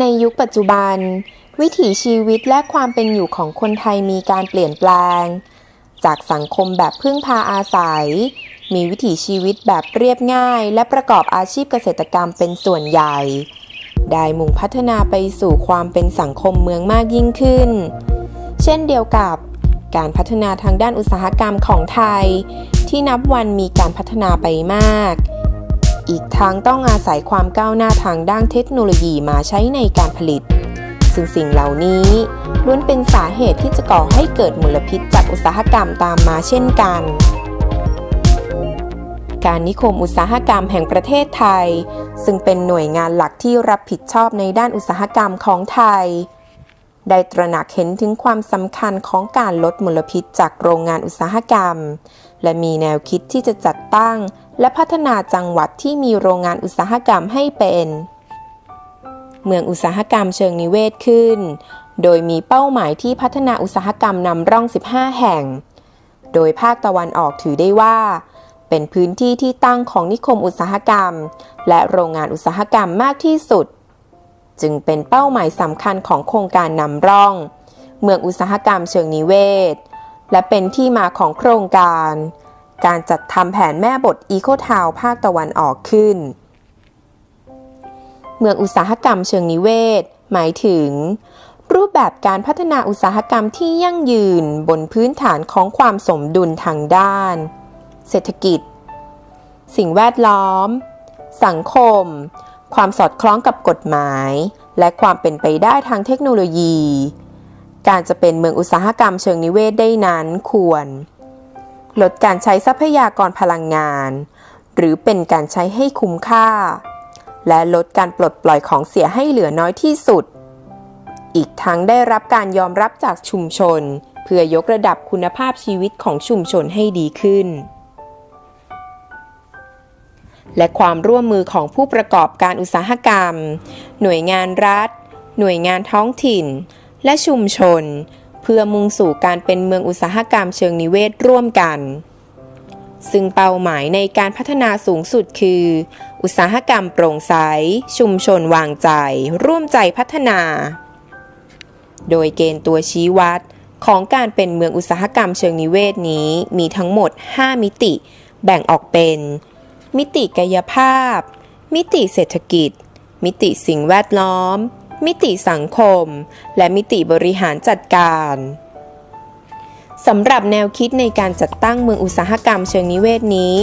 ในยุคปัจจุบัน วิถีชีวิตและความเป็นอยู่ของคนไทยมีการเปลี่ยนแปลง จากสังคมแบบพึ่งพาอาศัย มีวิถีชีวิตแบบเรียบง่าย และประกอบอาชีพเกษตรกรรมเป็นส่วนใหญ่ ได้มุ่งพัฒนาไปสู่ความเป็นสังคมเมืองมากยิ่งขึ้น เช่นเดียวกับการพัฒนาทางด้านอุตสาหกรรมของไทย ที่นับวันมีการพัฒนาไปมาก อีกทั้งต้องอาศัยความก้าวหน้าทางด้านเทคโนโลยีมาใช้ในการผลิต ซึ่งสิ่งเหล่านี้ล้วนเป็นสาเหตุที่จะก่อให้เกิดมลพิษจากอุตสาหกรรมตามมาเช่นกัน การนิคมอุตสาหกรรมแห่งประเทศไทย ซึ่งเป็นหน่วยงานหลักที่รับผิดชอบในด้านอุตสาหกรรมของไทย ได้ตระหนักเห็นถึงความสำคัญของการลดมลพิษจากโรงงานอุตสาหกรรม และมีแนวคิดที่จะจัดตั้ง และพัฒนาจังหวัดที่มีโรงงานอุตสาหกรรมให้เป็น เมืองอุตสาหกรรมเชิงนิเวศขึ้น โดยมีเป้าหมายที่พัฒนาอุตสาหกรรมนำร่อง 15 แห่ง โดยภาคตะวันออกถือได้ว่า เป็นพื้นที่ที่ตั้งของนิคมอุตสาหกรรม และโรงงานอุตสาหกรรมมากที่สุด จึงเป็นเป้าหมายสำคัญของโครงการนำร่อง เมืองอุตสาหกรรมเชิงนิเวศ และเป็นที่มาของโครงการ การจัดทำแผนแม่บทอีโคทาวภาคตะวันออกขึ้น เมืองอุตสาหกรรมเชิงนิเวศ หมายถึง รูปแบบการพัฒนาอุตสาหกรรมที่ยั่งยืนบนพื้นฐานของความสมดุลทางด้าน เศรษฐกิจ สิ่งแวดล้อม สังคม ความสอดคล้องกับกฎหมาย และความเป็นไปได้ทางเทคโนโลยี การจะเป็นเมืองอุตสาหกรรมเชิงนิเวศได้นั้นควร ลดการใช้ทรัพยากรพลังงาน หรือเป็นการใช้ให้คุ้มค่า และลดการปลดปล่อยของเสียให้เหลือน้อยที่สุด อีกทั้งได้รับการยอมรับจากชุมชน เพื่อยกระดับคุณภาพชีวิตของชุมชนให้ดีขึ้น และความร่วมมือของผู้ประกอบการอุตสาหกรรม หน่วยงานรัฐ หน่วยงานท้องถิ่น และชุมชน เพื่อมุ่งสู่การเป็นเมืองอุตสาหกรรมเชิงนิเวศร่วมกัน ซึ่งเป้าหมายในการพัฒนาสูงสุดคือ อุตสาหกรรมโปร่งใส ชุมชนวางใจ ร่วมใจพัฒนา โดยเกณฑ์ตัวชี้วัดของการเป็นเมืองอุตสาหกรรมเชิงนิเวศนี้มีทั้งหมด 5 มิติ แบ่งออกเป็น มิติกายภาพ มิติเศรษฐกิจ มิติสิ่งแวดล้อม มิติสังคม และมิติบริหารจัดการสำหรับแนวคิดในการจัดตั้งเมืองอุตสาหกรรมเชิงนิเวศนี้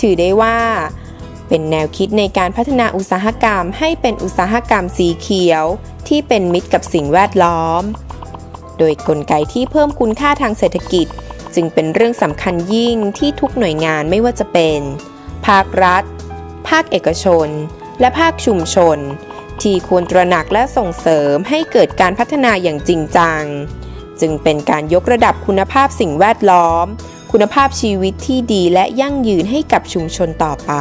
ถือได้ว่า เป็นแนวคิดในการพัฒนาอุตสาหกรรมให้เป็นอุตสาหกรรมสีเขียว ที่เป็นมิตรกับสิ่งแวดล้อม โดยกลไกที่เพิ่มคุณค่าทางเศรษฐกิจ จึงเป็นเรื่องสำคัญยิ่งที่ทุกหน่วยงานไม่ว่าจะเป็น ภาครัฐ ภาคเอกชน และภาคชุมชน ที่ควรตระหนักและส่งเสริมให้เกิดการพัฒนาอย่างจริงจัง จึงเป็นการยกระดับคุณภาพสิ่งแวดล้อม คุณภาพชีวิตที่ดีและยั่งยืนให้กับชุมชนต่อไป